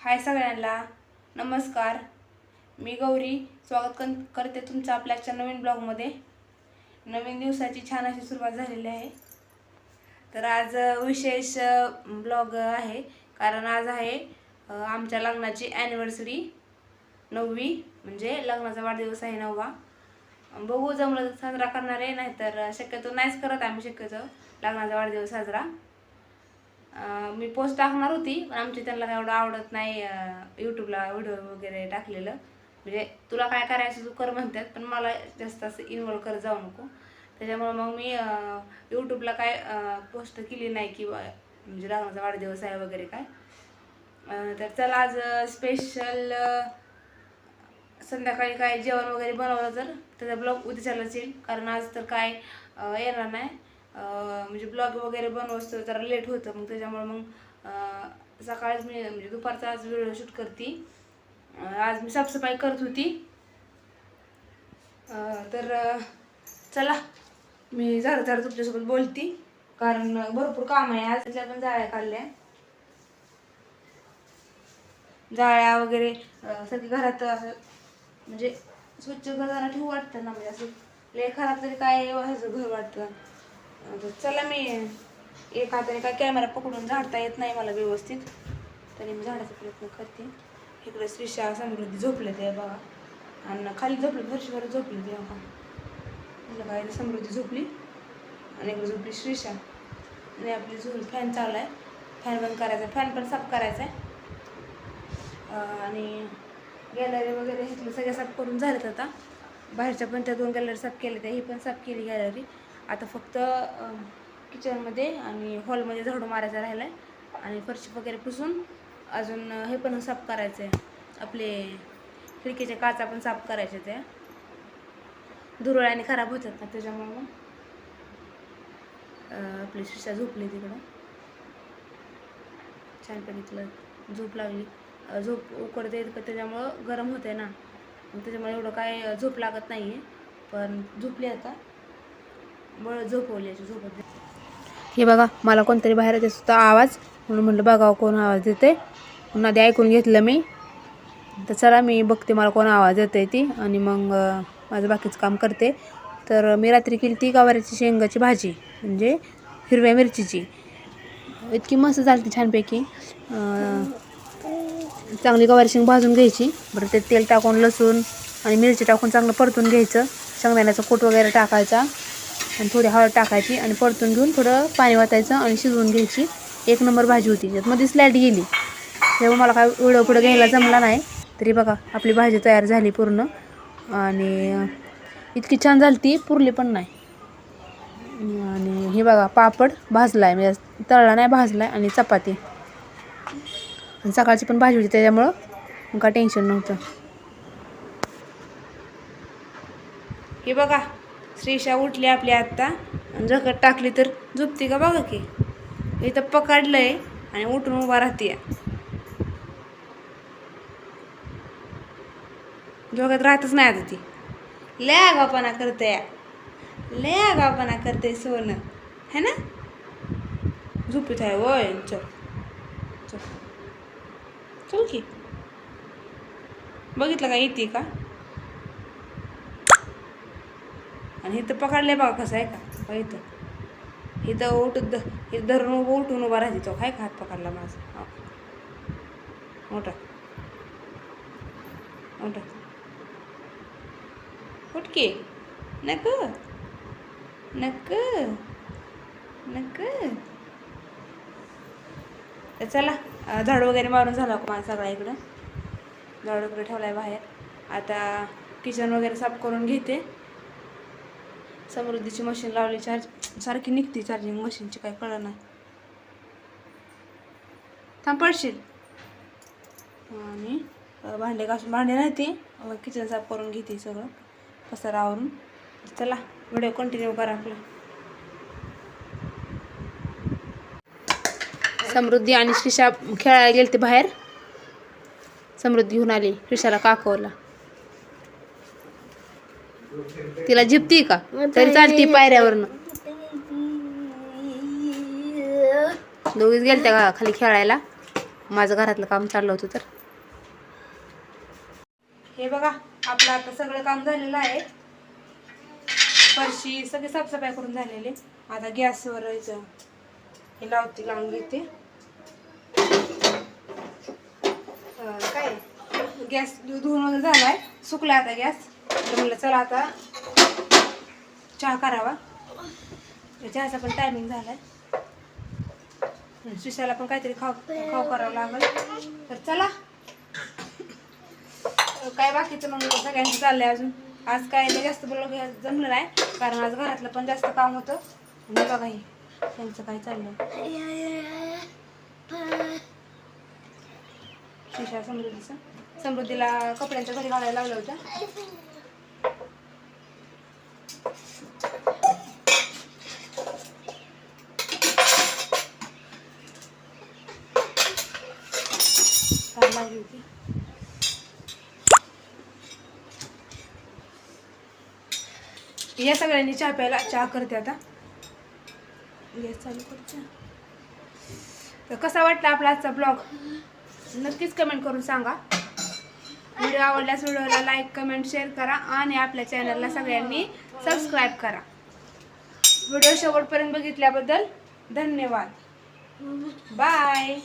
हाय सगळ्यांना. नमस्कार. मी गौरी. स्वागत कन करते तुमचं आपल्याच्या नवीन ब्लॉगमध्ये. नवीन दिवसाची छान अशी सुरुवात झालेली आहे. तर आज विशेष ब्लॉग आहे. कारण आज आहे आमच्या लग्नाची ॲनिव्हर्सरी नववी. म्हणजे लग्नाचा वाढदिवस आहे नववा. बघू जमलं तर साजरा करणार आहे. नाहीतर शक्यतो नाहीच करत आम्ही शक्यतो लग्नाचा वाढदिवस साजरा. मी पोस्ट टाकणार होती पण आमची त्यांना काय एवढं आवडत नाही यूट्यूबला व्हिडिओ वगैरे टाकलेलं. म्हणजे तुला काय करायचं तू कर म्हणतात पण मला जास्त असं इन्वॉल्व करत जाऊ नको. त्याच्यामुळं मग मी यूट्यूबला काय पोस्ट केली नाही की म्हणजे लग्नाचा वाढदिवस आहे वगैरे काय. तर चला आज स्पेशल संध्याकाळी काय जेवण वगैरे बनवलं तर त्याचा ब्लॉग उद्याच्यालाच येईल कारण आज तर काय येणार नाही. म्हणजे ब्लॉग वगैरे बनवतो जरा लेट होतं मग त्याच्यामुळे मग सकाळीच मी म्हणजे दुपारचा आज व्हिडिओ शूट करते. आज मी साफसफाई करत होती. तर चला मी झाडं झाडं तुमच्यासोबत बोलती. कारण भरपूर काम आहे आज. त्याच्या पण जाळ्या काढल्या. जाळ्या वगैरे सगळी घरात असं म्हणजे स्वच्छ घराला ठेवू वाटतं ना म्हणजे असं लय खराब तरी काय व्हायचं घर वाटतं. चला मी एक हाताने काय कॅमेरा पकडून झाडता येत नाही मला व्यवस्थित. तरी मी झाडाचा प्रयत्न करते. इकडे श्रीशा समृद्धी झोपले ते बघा. आणि खाली झोपले वर्षभर झोपले ते बघा. काय समृद्धी झोपली? आणि इकडे झोपली श्रीशा. आणि आपली झोप फॅन चालू आहे. फॅन बंद करायचा फॅन पण साफ करायचा आहे आणि गॅलरी वगैरे इथलं सगळ्या साफ करून झालेत आता. बाहेरच्या पण त्या दोन गॅलरी साफ केल्या त्या ही पण साफ केली गॅलरी आता फक्त किचनमध्ये आणि हॉलमध्ये झाडू मारायचा राहिला आहे आणि फरशी वगैरे पुसून अजून हे पण साफ करायचं आहे आपले खिडकीच्या काचा पण साफ करायचे त्या धुरळ्याने खराब होतात ना त्याच्यामुळे. मग आपली शिशा झोपली तिकडं. छानपैकी तिला झोप लागली. झोप उकडते त्याच्यामुळं गरम होते ना. त्याच्यामुळे एवढं काय झोप लागत नाही आहे पण झोपली आता. बळ झोपवली झोपत हे बघा मला कोणतरी बाहेर येत होता आवाज. म्हणून म्हटलं बघावं कोण आवाज देते म्हणून आधी ऐकून घेतलं मी. तर चला मी बघते मला कोण आवाज येते ती. आणि मग माझं बाकीचं काम करते. तर मी रात्री केली ती गवारीची शेंगाची भाजी म्हणजे हिरव्या मिरचीची. इतकी मस्त झाली ती छानपैकी चांगली गवारी शेंग भाजून घ्यायची. बरं ते तेल टाकून लसूण आणि मिरची टाकून चांगलं परतून घ्यायचं. शेंगदाण्याचा कूट वगैरे टाकायचा. आणि थोडी हळद टाकायची आणि परतून घेऊन थोडं पाणी वाचायचं आणि शिजवून घ्यायची. एक नंबर भाजी होती त्यात मध्येच स्लॅड गेली. तेव्हा मला काय व्हिडिओ पुढं घ्यायला जमला नाही. तरी बघा आपली भाजी तयार झाली पूर्ण. आणि इतकी छान झाली ती पुरली पण नाही. आणि हे बघा पापड भाजला आहे म्हणजे तळला नाही भाजला आहे आणि चपाती. आणि सकाळची पण भाजी होती त्याच्यामुळं काय टेन्शन नव्हतं. हे बघा श्रीषा उठली आपली आत्ता. आणि जगत टाकली तर झोपते का बघा की. इथं पकडलं आहे आणि उठून उभा राहते जोगात राहतच नाही आता ती. लय आगावपणा करते लय आगावपणा करते सोनं. है ना? झोपीत आहे वय. चल. चल. चल की. बघितलं का येते का? आणि इथं पकडले बघा कसं आहे का? हो, इथं. इथं उठ द इथं धरून उभं उठून उभा राहते तो. काय का हात पकडला माझा? मोठा मोठा उठ. नक. नक. नक. चला झाड वगैरे मारून झाला का माझा सगळा इकडं? झाड वगैरे ठेवला आहे बाहेर. आता किचन वगैरे साफ करून घेते. समृद्धीची मशीन लावली चार्ज सारखी निघते चार्जिंग मशीनची काय कळ नाही. थांब पडशील. आणि भांडे घासून भांडे नाही ते. किचन साफ करून घेते सगळं पसारावरून चला व्हिडिओ कंटिन्यू करा आपला. समृद्धी आणि श्रीषा खेळायला गेलते बाहेर. समृद्धी घेऊन आली श्रीषाला काकवला तिला झिपती का? तरी चालती पायऱ्यावरनं. दोघीच गेलत्या का खाली खेळायला? माझं घरातलं काम चाललं होतं तर. हे बघा आपलं आता सगळं काम झालेलं आहे. फरशी सगळी साफसफाई करून झालेली. आता गॅसवर हे लावते लावून घेते. काय? गॅस धुवून वगैरे झालाय. सुकला आता गॅस. तर म्हणलं चला आता चहा करावा. चहाचा पण टायमिंग झालाय. सुशाला पण काहीतरी खाऊ खाऊ करावं लागल. तर चला. काय बाकीचं मग सगळ्यांचं चाललंय अजून? आज काय नाही जास्त बोलणं जमलं नाही कारण आज घरातलं पण जास्त काम होतं. आणि बघा हे त्यांचं काय चाललंय. सुशा समृद्धीचं. समृद्धीला कपड्यांच्या घरी घालायला लावलं होतं होती या सगळ्यांनी चहा प्यायला चहा करते आता. गॅस चालू करते. तर कसा वाटला आपला आजचा ब्लॉग? नक्कीच कमेंट करून सांगा. व्हिडिओ आवडल्यास व्हिडिओला लाईक कमेंट शेअर करा आणि आपल्या चॅनलला सगळ्यांनी सबस्क्राईब करा. व्हिडिओ शेवटपर्यंत बघितल्याबद्दल धन्यवाद. बाय